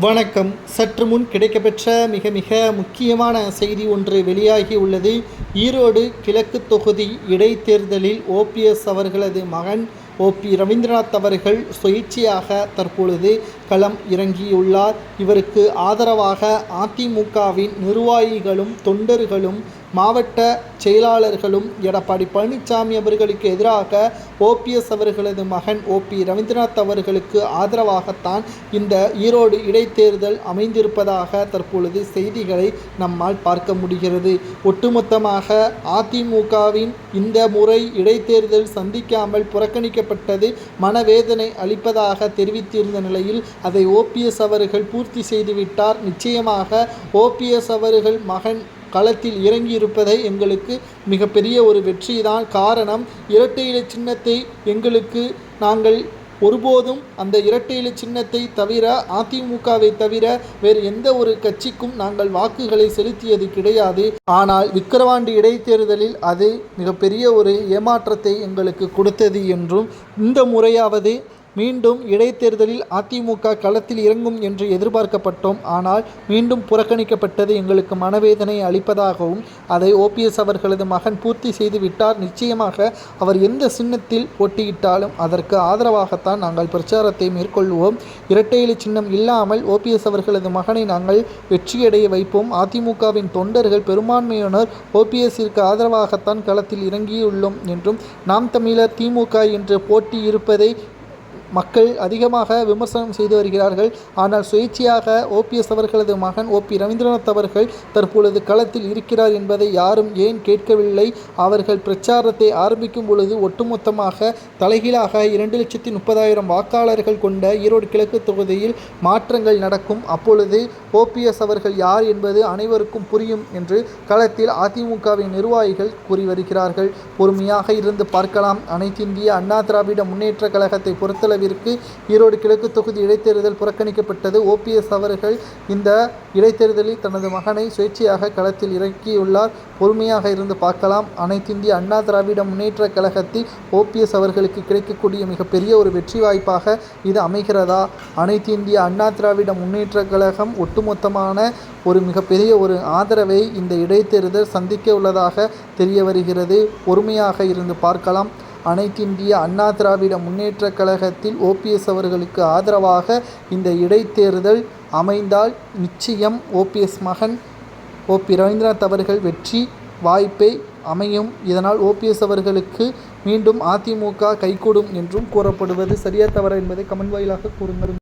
வணக்கம். சற்று முன் கிடைக்கப்பெற்ற மிக மிக முக்கியமான செய்தி ஒன்று வெளியாகி உள்ளது. ஈரோடு கிழக்கு தொகுதி இடைத்தேர்தலில் ஓபிஎஸ் அவர்களது மகன் ஓபி ரவீந்திரநாத் அவர்கள் சுயேட்சையாக தற்பொழுது களம் இறங்கியுள்ளார். இவருக்கு ஆதரவாக அதிமுகவின் நிர்வாகிகளும் தொண்டர்களும் மாவட்ட செயலாளர்களும் எடப்பாடி பழனிசாமி அவர்களுக்கு எதிராக ஓபிஎஸ் அவர்களது மகன் ஓபி ரவீந்திரநாத் அவர்களுக்கு ஆதரவாகத்தான் இந்த ஈரோடு இடைத்தேர்தல் அமைந்திருப்பதாக தற்பொழுது செய்திகளை நம்மால் பார்க்க முடிகிறது. ஒட்டுமொத்தமாக அதிமுகவின் இந்த முறை இடைத்தேர்தல் சந்திக்காமல் புறக்கணிக்கப்பட்டது மனவேதனை அளிப்பதாக தெரிவித்திருந்த நிலையில் அதை ஓபிஎஸ் அவர்கள் பூர்த்தி செய்துவிட்டார். நிச்சயமாக ஓபிஎஸ் அவர்கள் மகன் களத்தில் இறங்கியிருப்பதை எங்களுக்கு மிகப்பெரிய ஒரு வெற்றி தான் காரணம் இரட்டை இலை சின்னத்தை எங்களுக்கு நாங்கள் ஒருபோதும் அந்த இரட்டை இலை சின்னத்தை தவிர அதிமுகவை தவிர வேறு எந்த ஒரு கட்சிக்கும் நாங்கள் வாக்குகளை செலுத்தியது கிடையாது. ஆனால் விக்கிரவாண்டி இடைத்தேர்தலில் அது மிகப்பெரிய ஒரு ஏமாற்றத்தை எங்களுக்கு கொடுத்தது என்றும் இந்த முறையாவது மீண்டும் இடைத்தேர்தலில் அதிமுக களத்தில் இறங்கும் என்று எதிர்பார்க்கப்பட்டோம். ஆனால் மீண்டும் புறக்கணிக்கப்பட்டது எங்களுக்கு மனவேதனை அளிப்பதாகவும் அதை ஓபிஎஸ் அவர்களது மகன் பூர்த்தி செய்து விட்டார். நிச்சயமாக அவர் எந்த சின்னத்தில் போட்டியிட்டாலும் அதற்கு ஆதரவாகத்தான் நாங்கள் பிரச்சாரத்தை மேற்கொள்வோம். இரட்டையிலை சின்னம் இல்லாமல் ஓபிஎஸ் அவர்களது மகனை நாங்கள் வெற்றியடைய வைப்போம். அதிமுகவின் தொண்டர்கள் பெரும்பான்மையினர் ஓபிஎஸ்ஸிற்கு ஆதரவாகத்தான் களத்தில் இறங்கியுள்ளோம் என்றும் நாம் தமிழர் திமுக என்று போட்டி இருப்பதை மக்கள் அதிகமாக விமர்சனம் செய்து வருகிறார்கள். ஆனால் சுயேட்சையாக ஓபிஎஸ் அவர்களது மகன் ஓபி ரவீந்திரநாத் அவர்கள் தற்பொழுது களத்தில் இருக்கிறார் என்பதை யாரும் ஏன் கேட்கவில்லை? அவர்கள் பிரச்சாரத்தை ஆரம்பிக்கும் பொழுது ஒட்டுமொத்தமாக தலைகீழாக இரண்டு லட்சத்தி முப்பதாயிரம் வாக்காளர்கள் கொண்ட ஈரோடு கிழக்கு தொகுதியில் மாற்றங்கள் நடக்கும். அப்பொழுது ஓபிஎஸ் அவர்கள் யார் என்பது அனைவருக்கும் புரியும் என்று களத்தில் அதிமுகவின் நிர்வாகிகள் கூறி வருகிறார்கள். பொறுமையாக இருந்து பார்க்கலாம். அனைத்து இந்திய அண்ணா திராவிட முன்னேற்ற கழகத்தை பொறுத்தளவிற்கு ஈரோடு கிழக்கு தொகுதி இடைத்தேர்தல் புறக்கணிக்கப்பட்டது. ஓபிஎஸ் அவர்கள் இந்த இடைத்தேர்தலில் தனது மகனை சுயேட்சையாக களத்தில் இறக்கியுள்ளார். பொறுமையாக இருந்து பார்க்கலாம். அனைத்து இந்திய அண்ணா திராவிட முன்னேற்ற கழகத்தில் ஓபிஎஸ் அவர்களுக்கு கிடைக்கக்கூடிய மிகப்பெரிய ஒரு வெற்றி வாய்ப்பாக இது அமைகிறதா? அனைத்து இந்திய அண்ணா திராவிட முன்னேற்ற கழகம் ஒட்டுமொத்தமான ஒரு மிகப்பெரிய ஒரு ஆதரவை இந்த இடைத்தேர்தல் சந்திக்க உள்ளதாக தெரிய வருகிறது. பொறுமையாக இருந்து பார்க்கலாம். அனைத்திந்திய அண்ணா திராவிட முன்னேற்ற கழகத்தில் ஓபிஎஸ் அவர்களுக்கு ஆதரவாக இந்த இடைத்தேர்தல் அமைந்தால் நிச்சயம் ஓபிஎஸ் மகன் ஓபி ரவீந்திரநாத் அவர்கள் வெற்றி வாய்ப்பை அமையும். இதனால் ஓபிஎஸ் அவர்களுக்கு மீண்டும் அதிமுக கைகூடும் என்றும் கூறப்படுவது சரியா தவறா என்பதை கமெண்ட் வாயிலாக கூறுங்கள்.